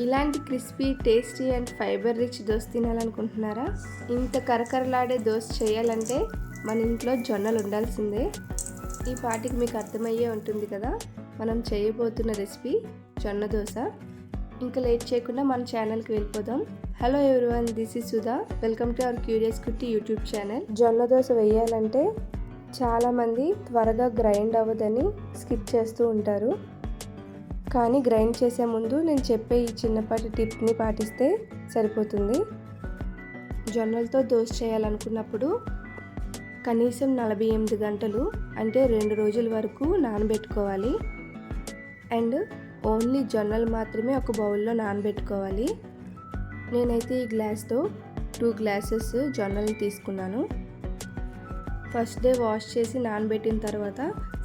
ఇలాంటి crispy tasty and fibre rich dosa తినాలనుకుంటున్నారా? ఇంత కరకరలాడే దోశ చేయాలంటే మన ఇంట్లో జొన్నలు ఉండాల్సిందే. ఈ పాటికి మీకు అర్థమయ్యే ఉంటుంది కదా? మనం చేయబోతున్న రెసిపీ జొన్న దోశ. ఇంకా లేట్ చేయకుండా మన ఛానల్కి వెళ్ళిపోదాం. Hello everyone this is Sudha. Welcome to our curious Kutti YouTube channel. జొన్న దోశ వేయాలంటే చాలామంది త్వరగా గ్రైండ్ అవ్వదని స్కిప్ చేస్తూ ఉంటారు. కానీ గ్రైండ్ చేసే ముందు నేను చెప్పే ఈ చిన్నపాటి టిప్ని పాటిస్తే సరిపోతుంది. జొన్నలతో దోశ చేయాలనుకున్నప్పుడు కనీసం నలభై ఎనిమిది గంటలు అంటే రెండు రోజుల వరకు నానబెట్టుకోవాలి. అండ్ ఓన్లీ జొన్నలు మాత్రమే ఒక బౌల్లో నానబెట్టుకోవాలి. నేనైతే ఈ గ్లాస్తో టూ గ్లాసెస్ జొన్నలు తీసుకున్నాను. ఫస్ట్ డే వాష్ చేసి నానబెట్టిన తర్వాత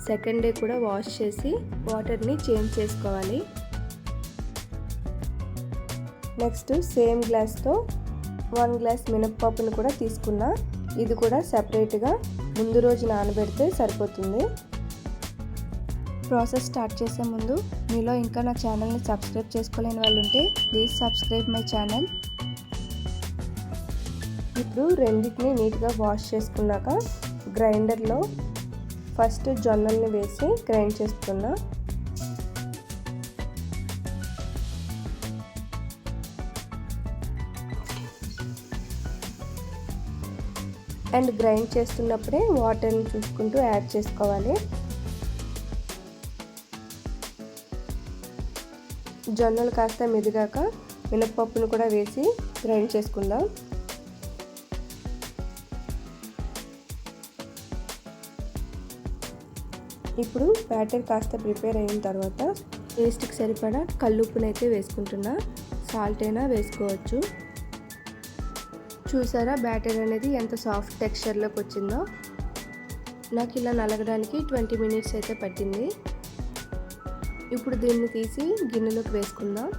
సెకండ్ డే కూడా వాష్ చేసి వాటర్ని చేంజ్ చేసుకోవాలి. నెక్స్ట్ సేమ్ గ్లాస్తో వన్ గ్లాస్ మినప్పప్పును కూడా తీసుకున్నా. ఇది కూడా సపరేట్గా ముందు రోజు నానబెడితే సరిపోతుంది. ప్రాసెస్ స్టార్ట్ చేసే ముందు మీలో ఇంకా నా ఛానల్ని సబ్స్క్రైబ్ చేసుకోలేని వాళ్ళు ఉంటే ప్లీజ్ సబ్స్క్రైబ్ మై ఛానల్. ఇప్పుడు రెండింటిని నీట్గా వాష్ చేసుకున్నాక గ్రైండర్లో ఫస్ట్ జొన్నల్ని వేసి గ్రైండ్ చేస్తున్నా అండ్ గ్రైండ్ చేస్తున్నప్పుడే వాటర్ని చూసుకుంటూ యాడ్ చేసుకోవాలి. జొన్నలు కాస్త మెదిగాక మినప్పప్పును కూడా వేసి గ్రైండ్ చేసుకుందాం. ఇప్పుడు బ్యాటర్ కాస్త ప్రిపేర్ అయిన తర్వాత టేస్ట్కి సరిపడా కల్లుప్పునైతే వేసుకుంటున్నా. సాల్ట్ అయినా వేసుకోవచ్చు. చూసారా బ్యాటర్ అనేది ఎంత సాఫ్ట్ టెక్స్చర్లోకి వచ్చిందో? నాకు ఇలా నలగడానికి ట్వంటీ మినిట్స్ అయితే పట్టింది. ఇప్పుడు దీన్ని తీసి గిన్నెలోకి వేసుకుందాం.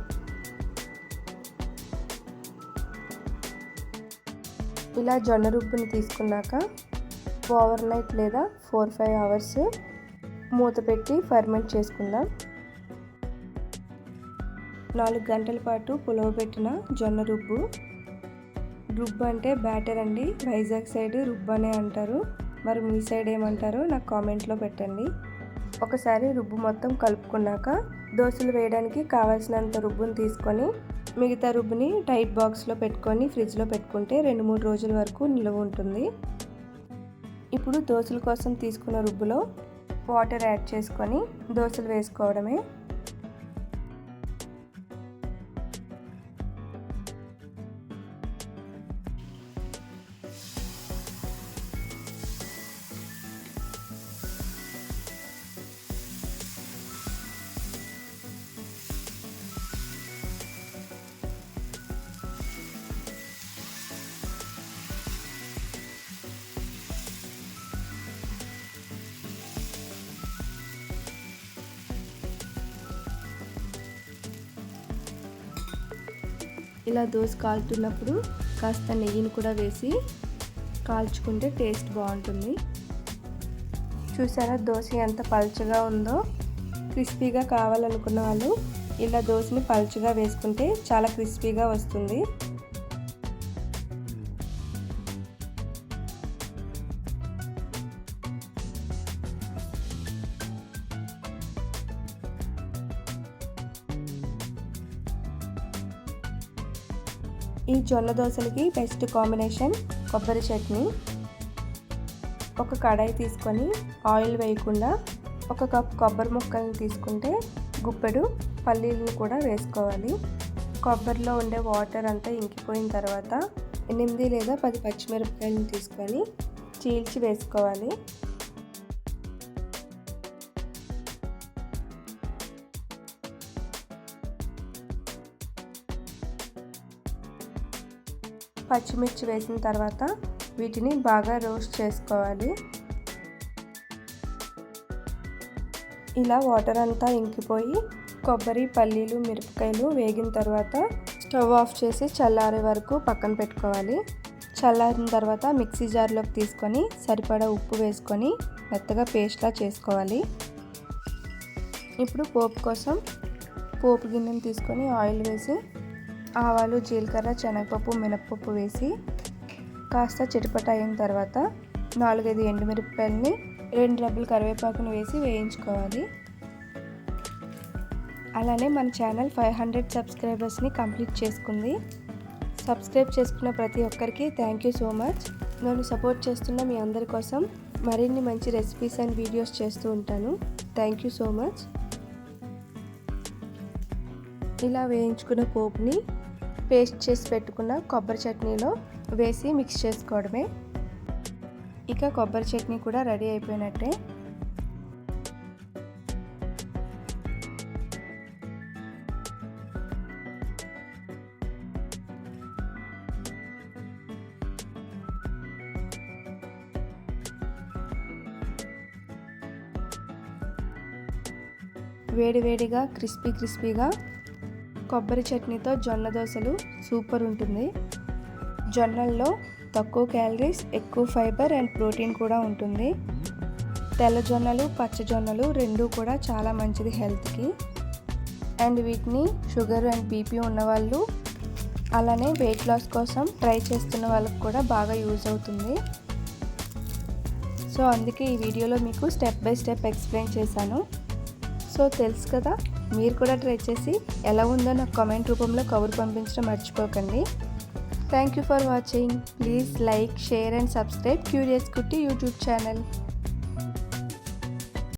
ఇలా జొన్న రుబ్బుని తీసుకున్నాక ఓవర్ నైట్ లేదా ఫోర్ ఫైవ్ అవర్స్ మూత పెట్టి ఫర్మెంట్ చేసుకుందాం. నాలుగు గంటల పాటు పులవ పెట్టిన జొన్న రుబ్బు. రుబ్బు అంటే బ్యాటర్ అండి. వైజాగ్ సైడ్ రుబ్బు అనే అంటారు. మరి మీ సైడ్ ఏమంటారో నాకు కామెంట్లో పెట్టండి. ఒకసారి రుబ్బు మొత్తం కలుపుకున్నాక దోశలు వేయడానికి కావాల్సినంత రుబ్బుని తీసుకొని మిగతా రుబ్బుని టైట్ బాక్స్లో పెట్టుకొని ఫ్రిడ్జ్లో పెట్టుకుంటే రెండు మూడు రోజుల వరకు నిలువ ఉంటుంది. ఇప్పుడు దోశల కోసం తీసుకున్న రుబ్బులో వాటర్ యాడ్ చేసుకొని దోశలు వేసుకోవడమే ఇలా దోశ కాలుతున్నప్పుడు కాస్త నెయ్యిని కూడా వేసి కాల్చుకుంటే టేస్ట్ బాగుంటుంది. చూసారా దోశ ఎంత పలుచగా ఉందో? క్రిస్పీగా కావాలనుకున్న వాళ్ళు ఇలా దోశని పలుచగా వేసుకుంటే చాలా క్రిస్పీగా వస్తుంది. ఈ జొన్న దోశలకి బెస్ట్ కాంబినేషన్ కొబ్బరి చట్నీ ఒక కడాయి తీసుకొని ఆయిల్ వేయకుండా ఒక కప్ కొబ్బరి ముక్కల్ని తీసుకుంటే గుప్పెడు పల్లీలను కూడా వేసుకోవాలి. కొబ్బరిలో ఉండే వాటర్ అంతా ఇంకిపోయిన తర్వాత ఎనిమిది లేదా పది పచ్చిమిరపకాయలను తీసుకొని చీల్చి వేసుకోవాలి. పచ్చిమిర్చి వేసిన తర్వాత వీటిని బాగా రోస్ట్ చేసుకోవాలి. ఇలా వాటర్ అంతా ఇంకిపోయి కొబ్బరి పల్లీలు మిరపకాయలు వేగిన తర్వాత స్టవ్ ఆఫ్ చేసి చల్లారే వరకు పక్కన పెట్టుకోవాలి. చల్లారిన తర్వాత మిక్సీ జార్లోకి తీసుకొని సరిపడా ఉప్పు వేసుకొని మెత్తగా పేస్ట్లా చేసుకోవాలి. ఇప్పుడు పోపు కోసం పోపు గిన్నెను తీసుకొని ఆయిల్ వేసి ఆవాలు జీలకర్ర శనగపప్పు మినప్పప్పు వేసి కాస్త చిటపట అయిన తర్వాత నాలుగైదు ఎండుమిరపకాయలని రెండు డబ్బులు కరివేపాకును వేసి వేయించుకోవాలి. అలానే మన ఛానల్ ఫైవ్ హండ్రెడ్ సబ్స్క్రైబర్స్ని కంప్లీట్ చేసుకుంది. సబ్స్క్రైబ్ చేసుకున్న ప్రతి ఒక్కరికి థ్యాంక్ యూ సో మచ్. నన్ను సపోర్ట్ చేస్తున్న మీ అందరి కోసం మరిన్ని మంచి రెసిపీస్ అండ్ వీడియోస్ చేస్తూ ఉంటాను. Thank you so much. ఇలా వేయించుకున్న పోపుని పేస్ట్ చేసి పెట్టుకున్న కొబ్బరి చట్నీలో వేసి మిక్స్ చేసుకోవడమే. ఇక కొబ్బరి చట్నీ కూడా రెడీ అయిపోయినట్టే. వేడివేడిగా క్రిస్పీ క్రిస్పీగా కొబ్బరి చట్నీతో జొన్న దోశలు సూపర్ ఉంటుంది. జొన్నల్లో తక్కువ క్యాలరీస్ ఎక్కువ ఫైబర్ అండ్ ప్రోటీన్ కూడా ఉంటుంది. తెల్ల జొన్నలు పచ్చ జొన్నలు రెండూ కూడా చాలా మంచిది హెల్త్కి. అండ్ వీటిని షుగర్ అండ్ బీపీ ఉన్నవాళ్ళు అలానే వెయిట్ లాస్ కోసం ట్రై చేస్తున్న వాళ్ళకి కూడా బాగా యూజ్ అవుతుంది. సో అందుకే ఈ వీడియోలో మీకు స్టెప్ బై స్టెప్ ఎక్స్ప్లెయిన్ చేశాను. సో తెలుసు కదా మీరు కూడా ట్రై చేసి ఎలా ఉందో నాకు కామెంట్ రూపంలో కబురు పంపించడం మర్చిపోకండి. Thank you for watching please like share and subscribe curious Kutti YouTube channel